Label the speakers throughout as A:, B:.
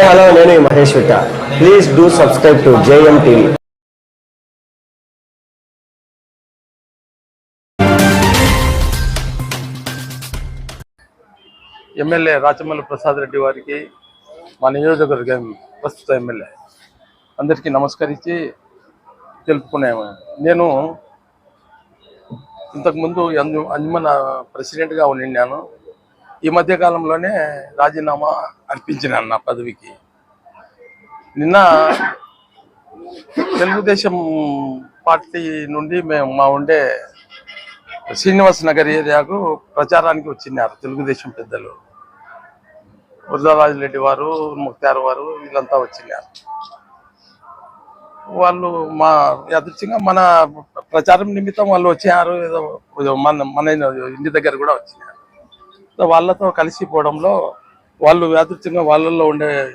A: Hello నేను Mahesh Vitta. Please do subscribe to JM TV
B: MLA Rachamalli Prasad Reddy వారికి మా నియోజకవర్గం ప్రస్తుత ఎమ్మెల్యే అందరికీ నమస్కరించి తెలుపుకునే నేను ఇంతకుముందు అంజు అంజుమన్ ప్రెసిడెంట్గా ఉండినాను ఈ మధ్యకాలంలోనే రాజీనామా అర్పించినాను నా పదవికి. నిన్న తెలుగుదేశం పార్టీ నుండి మేము మా ఉండే శ్రీనివాస నగర్ ఏరియాకు ప్రచారానికి వచ్చినారు తెలుగుదేశం పెద్దలు. వరదరాజు రెడ్డి వారు ముక్తారు వారు వీళ్ళంతా వచ్చినారు. వాళ్ళు మా యాదృచ్ఛంగా మన ప్రచారం నిమిత్తం వాళ్ళు వచ్చారు ఏదో మన మన ఇంటి దగ్గర కూడా వచ్చినారు. వాళ్ళతో కలిసిపోవడంలో వాళ్ళు యాదృచ్ఛంగా వాళ్ళల్లో ఉండే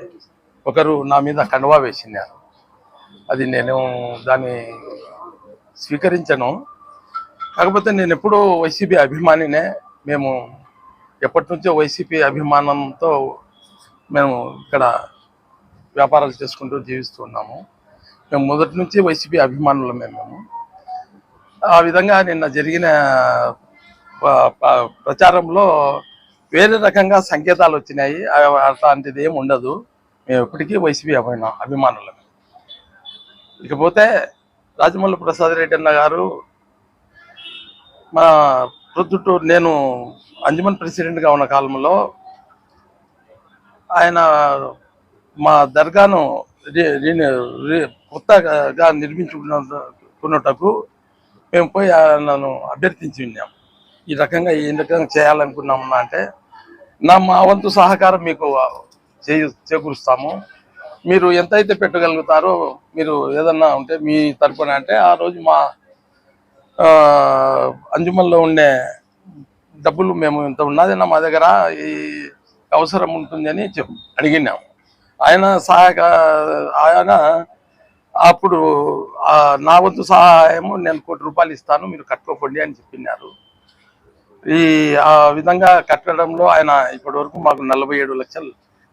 B: ఒకరు నా మీద కండువా వేసినారు. అది నేను దాన్ని స్వీకరించను. కాకపోతే నేను ఎప్పుడూ వైసీపీ అభిమానినే. మేము ఎప్పటి నుంచో వైసీపీ అభిమానంతో మేము ఇక్కడ వ్యాపారాలు చేసుకుంటూ జీవిస్తూ ఉన్నాము. మేము మొదటి నుంచి వైసీపీ అభిమానులమే మేము. ఆ విధంగా నిన్న జరిగిన ప- ప్రచారంలో వేరే రకంగా సంకేతాలు వచ్చినాయి. అట్లాంటిది ఏమి ఉండదు. మేము ఎప్పటికీ వైసీపీ అభిమాన అభిమానులం. ఇకపోతే రాజమౌళి ప్రసాద్ రెడ్డి అన్న గారు మా ప్రొద్దుటూరు నేను అంజమన్ ప్రెసిడెంట్గా ఉన్న కాలంలో ఆయన మా దర్గాను రి- రి- కొత్తగా నిర్మించుకున్నటకు మేము పోయి ఆయనను అభ్యర్థించి ఉన్నాం. ఈ రకంగా ఈ రకంగా చేయాలనుకున్నామన్నా అంటే నా మా వంతు సహకారం మీకు చే చేకూరుస్తాము. మీరు ఎంతైతే పెట్టగలుగుతారో మీరు ఏదన్నా ఉంటే మీ తరపున అంటే ఆ రోజు మా ఆ, అంజుమన్లో ఉండే డబ్బులు మేము ఇంత ఉన్నది మా దగ్గర ఈ అవసరం ఉంటుందని చెప్ అడిగినాము ఆయన సహాయక ఆయన అప్పుడు నా వంతు సహాయము నేను కోటి రూపాయలు ఇస్తాను మీరు కట్టుకోకండి అని చెప్పినారు. ఈ ఆ విధంగా కట్టడంలో ఆయన ఇప్పటి వరకు మాకు నలభై ఏడు లక్షలు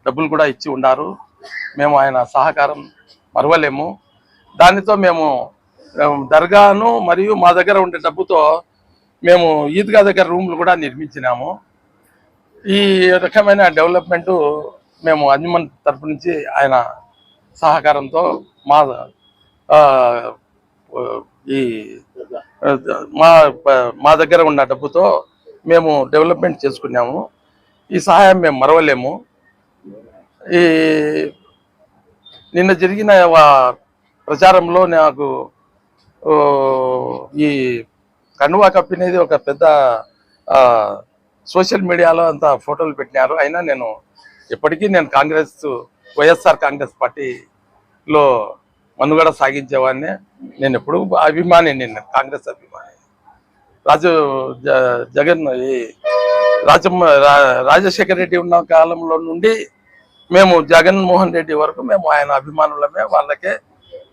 B: డబ్బులు కూడా ఇచ్చి ఉన్నారు మేము ఆయన సహకారం మరవలేము. దానితో మేము దర్గాను మరియు మా దగ్గర ఉండే డబ్బుతో మేము ఈద్గా దగ్గర రూమ్లు కూడా నిర్మించినాము. ఈ రకమైన డెవలప్మెంటు మేము అంజుమన్ తరపు నుంచి ఆయన సహకారంతో మా ఈ మా మా దగ్గర ఉన్న డబ్బుతో మేము డెవలప్మెంట్ చేసుకున్నాము. ఈ సహాయం మేము మరవలేము. ఈ నిన్న జరిగిన వా- ప్రచారంలో నాకు ఈ కండువా కప్పినేది ఒక పెద్ద సోషల్ మీడియాలో అంత ఫోటోలు పెట్టినారు. అయినా నేను ఎప్పటికీ నేను కాంగ్రెస్ వైఎస్ఆర్ కాంగ్రెస్ పార్టీలో మనుగడ సాగించేవాడిని. నేను ఎప్పుడు అభిమాని నేను కాంగ్రెస్ అభిమాని. రాజు జగన్ ఈ రాజమ్మ రాజశేఖర రెడ్డి ఉన్న కాలంలో నుండి మేము జగన్మోహన్ రెడ్డి వరకు మేము ఆయన అభిమానులమే. వాళ్ళకే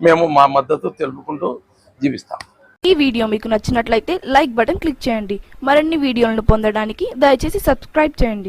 B: మేము మా మద్దతు తెలుపుకుంటూ జీవిస్తాం.
C: ఈ వీడియో మీకు నచ్చినట్లయితే లైక్ బటన్ క్లిక్ చేయండి. మరిన్ని వీడియోలను పొందడానికి దయచేసి సబ్స్క్రైబ్ చేయండి.